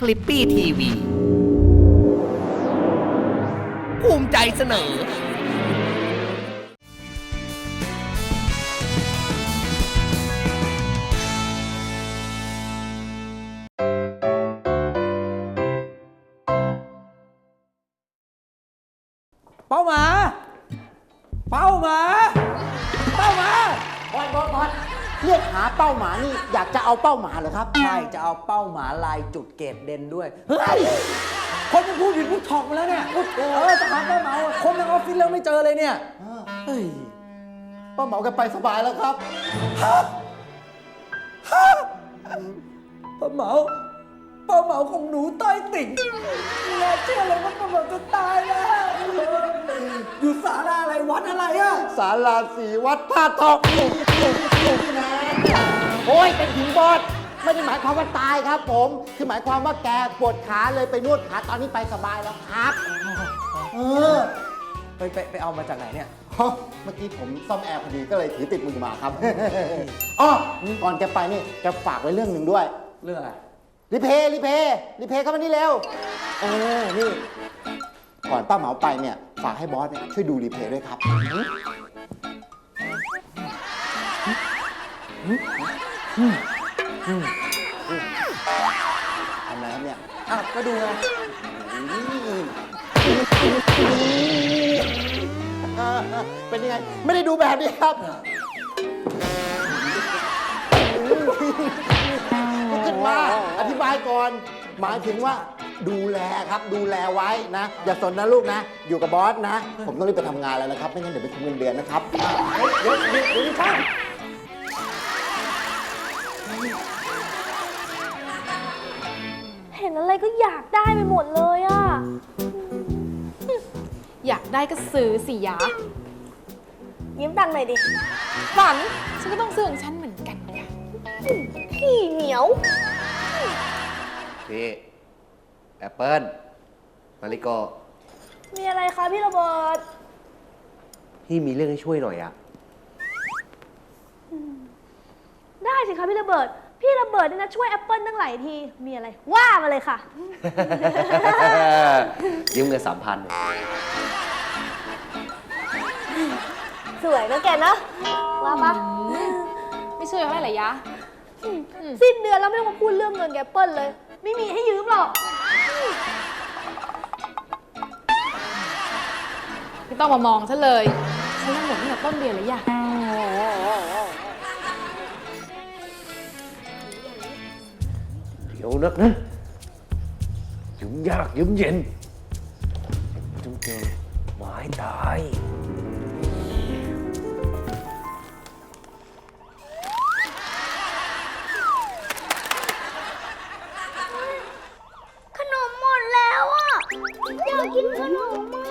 คลิปปี้ทีวีภูมิใจเสนอ เป้าหมา เป้าหมา เป้าหมา บอสบอสบอส เรียกหาเป้าหมานี่อยากจะเอาเป้าหมาเหรอครับใช่จะเอาเป้าหมาลายจุดเกตเด่นด้วยเฮ้ยคนมันพูดผิดพูดถอกมาแล้วเนี่ยเออจะหาเป้าหมาว่ะคนในออฟฟิศแล้วไม่เจอเลยเนี่ยเฮ้ยเป้าหมาแกไปสบายแล้วครับฮะฮะป้าเหมาป้าเหมาของหนูต้อยติ่งไม่น่าเชื่อเลยว่าป้าเหมาจะตายแล้ว อยู่ศาลาอะไรวัดอะไรอะสาราสีวัดท่าทอง โอ้ยเป็นหินบอสไม่ได้หมายความว่าตายครับ ผม คือหมายความว่าแกปวดขาเลยไปนวดขาตอนนี้ไปสบายแล้วครับ เออไปไปไปเอามาจากไหนเนี่ยฮะเมื่อกี้ผมซ่อมแอร์พอดีก็เลยถือติดมือมาครับ อ๋อก่อนแกไปนี่แกฝากไว้เรื่องหนึ่งด้วย เรื่องอะไรรีเพย์รีเพย์รีเพย์เข้ามานี่เร็วเออนี่ ก่อนป้าเหมาไปเนี่ยฝากให้บอสเนี่ยช่วยดูรีเพย์ด้วยครับ ทำอะไรครับเนี่ยอ้าวก็ดูไงเป็นยังไง ไม่ได้ดูแบบนี้ครับลุกขึ้นมาอธิบายก่อน หมายถึงว่าดูแลครับดูแลไว้นะ อย่าสนนะลูกนะ อยู่กับบอสนะ ผมต้องรีบไปทำงานแล้วนะครับ ไม่งั้นเดี๋ยวไปคุมเงินเดือนนะครับ เดี๋ยวเดี๋ยวเดี๋ยวข้าง อะไรก็อยากได้ไปหมดเลยอะอยากได้ก็ซื้อสิยะยิ้มตังค์หน่อยดิฝันฉันก็ต้องซื้อของฉันเหมือนกันค่ะขี้เหนียวพี่แอปเปิลมาริโกมีอะไรคะพี่โระเบิดพี่มีเรื่องให้ช่วยหน่อยอะได้สิคะพี่ระเบิด พี่ระเบิดเนี่ยนะช่วยแอปเปิลตั้งหลายที มีอะไร ว่ามาเลยค่ะ ยืมเงินสามพันสวยนะแกนะว่าปะไม่ช่วยเขาได้เหรอยะ สิ้นเดือนแล้วไม่ต้องมาพูดเรื่องเงินแกแอปเปิลเลย ไม่มีให้ยืมหรอก ไม่ต้องมามองฉันเลยฉันยังหมดตั้งแต่ต้นเดือนเลยยะ เดี๋ยวนักนะยืมยากยืมเย็นจงเจอหมายตายขนมหมดแล้วอะ อยากกินขนมอะ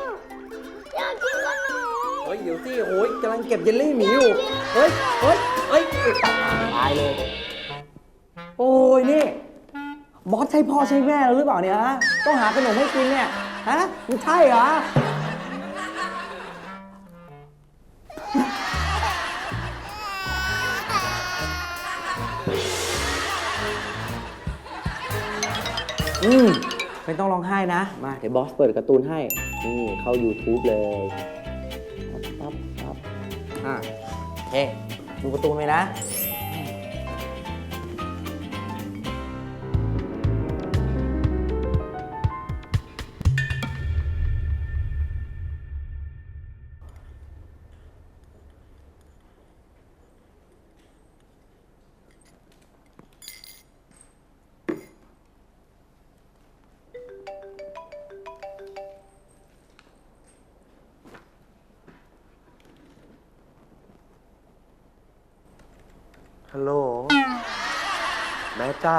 อยากกินขนม เฮ้ยเดี๋ยวสิโอ้ยกำลังเก็บเยลลี่หมีอยู่เฮ้ยเฮ้ยเฮ้ยตายเลย โอ้ยนี่ บอสใช่พ่อใช่แม่เราหรือเปล่าเนี่ยฮะต้องหาขนมให้กินเนี่ยฮะมันใช่เหรออืมไม่ต้องร้องไห้นะ มา เดี๋ยวบอสเปิดการ์ตูนให้ นี่เข้า YouTube เลยปั๊บปั๊บปั๊บอะโอเค ดูการ์ตูนไปนะ ฮัลโหล แม่จ้า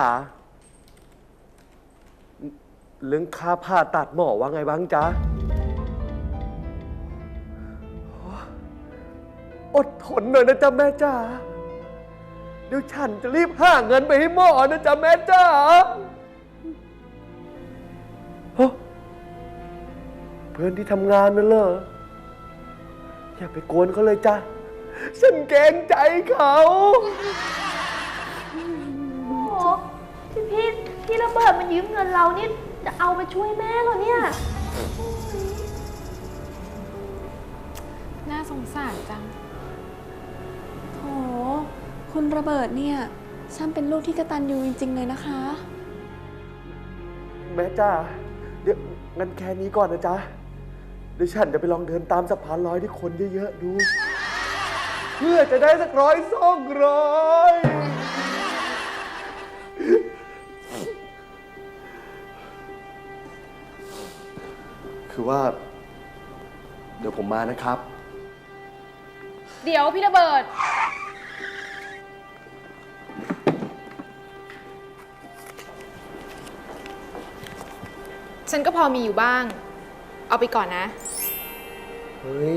เรื่องค่าผ่าตัดหมอว่าไงบ้างจ๊ะ อดทนหน่อยนะจ๊ะแม่จ๋าเดี๋ยวฉันจะรีบหาเงินไปให้หมอนะจ๊ะแม่จ๋าเพื่อนที่ทำงานนั่นเหรออย่าไปกวนเขาเลยจ้ะ ฉันเกรงใจเขา โอ้พี่พีทพี่ระเบิดมันยืมเงินเรานี่จะเอาไปช่วยแม่เหรอเนี่ย น่าสงสารจัง โถคุณระเบิดเนี่ยช่างเป็นลูกที่กระตันยูจริง ๆ เลยนะคะ แม่จ้าเดี๋ยวงั้นแค่นี้ก่อนนะจ๊ะ เดี๋ยวฉันจะไปลองเดินตามสะพานลอยที่คนเยอะๆดู เพื่อจะได้สักร้อยสองร้อยคือว่า เดี๋ยวผมมานะครับ เดี๋ยวพี่ระเบิด ฉันก็พอมีอยู่บ้าง เอาไปก่อนนะ เฮ้ย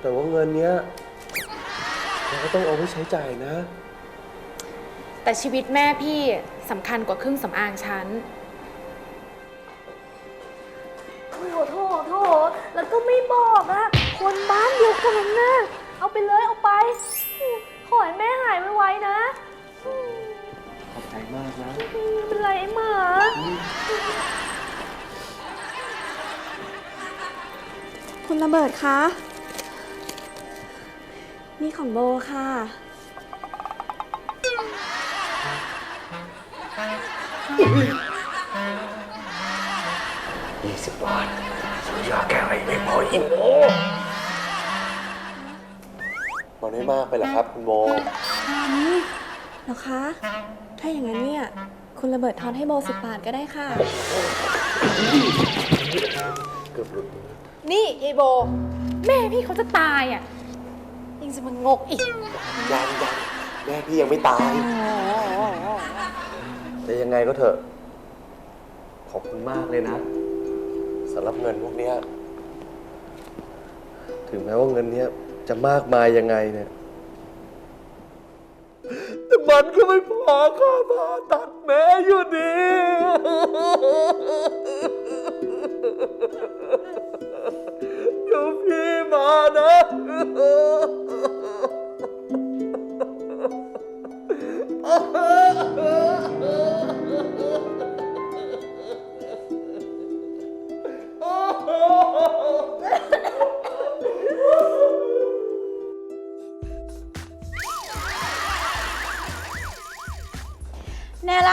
แต่ว่าเงินเนี้ย เราก็ต้องเอาไว้ใช้จ่ายนะ แต่ชีวิตแม่พี่สำคัญกว่าเครื่องสำอางฉันโถโถโถแล้วก็ไม่บอกอะคนบ้านเดียวกันนะเอาไปเลยเอาไปอืมขอให้แม่หายไวๆนะขอบใจมากนะ อืมเป็นไรไอ้หมาคุณระเบิดคะ นี่ของโบค่ะ ยี่สิบบาทซื้อยาแก้ไอไม่พออีกโมมันไม่มากไปเหรอครับคุณโมเหรอคะ ถ้าอย่างนั้นเนี่ย คุณระเบิดทอนให้โบสิบบาทก็ได้ค่ะ เกือบหลุดมือนี่ยายโบ แม่พี่เขาจะตายอะ ยังจะมางกอีก ยังยังแม่พี่ยังไม่ตาย แต่ยังไงก็เถอะ ขอบคุณมากเลยนะสำหรับเงินพวกเนี้ย ถึงแม้ว่าเงินเนี้ยจะมากมายยังไงเนี่ย แต่มันก็ไม่พอค่าผ่าตัดแม่อยู่ดี เดี๋ยวพี่มานะ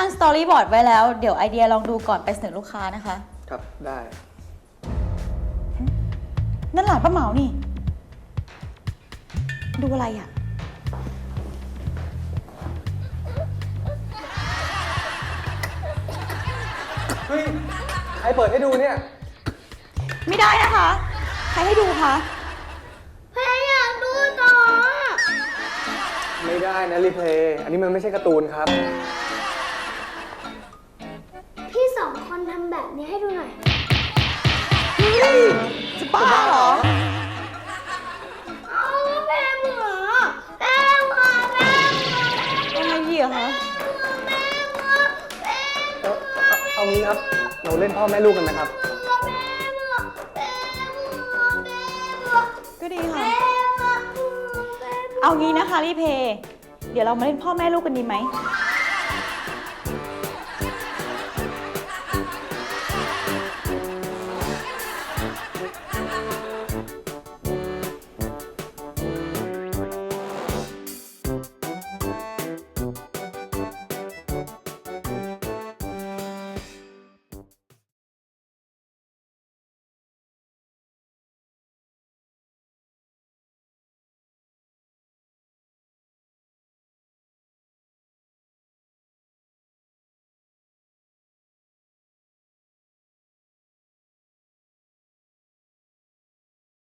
งสตอรี่บอร์ดไว้แล้ว เดี๋ยวไอเดียลองดูก่อนไปเสนอลูกค้านะคะ ครับได้นั่นหลานป้าเหมานี่ ดูอะไรอะ เฮ้ยใครเปิดให้ดูเนี่ย ไม่ได้นะคะ ใครให้ดูคะแม่อยากดูต่อ ไม่ได้นะรีเพลย์อันนี้มันไม่ใช่การ์ตูนครับำแบบนี้ให้ดูหน่อย จะบ้าเหรอ เอาแม่เหมือแม่เหมือแม่เหมือยังไงดีอะคะเอ่อเอาเอางี้ครับ เราเล่นพ่อแม่ลูกกันไหมครับก็ดีค่ะเอางี้นะคะรีเพย์เดี๋ยวเรามาเล่นพ่อแม่ลูกกันดีไหม ไ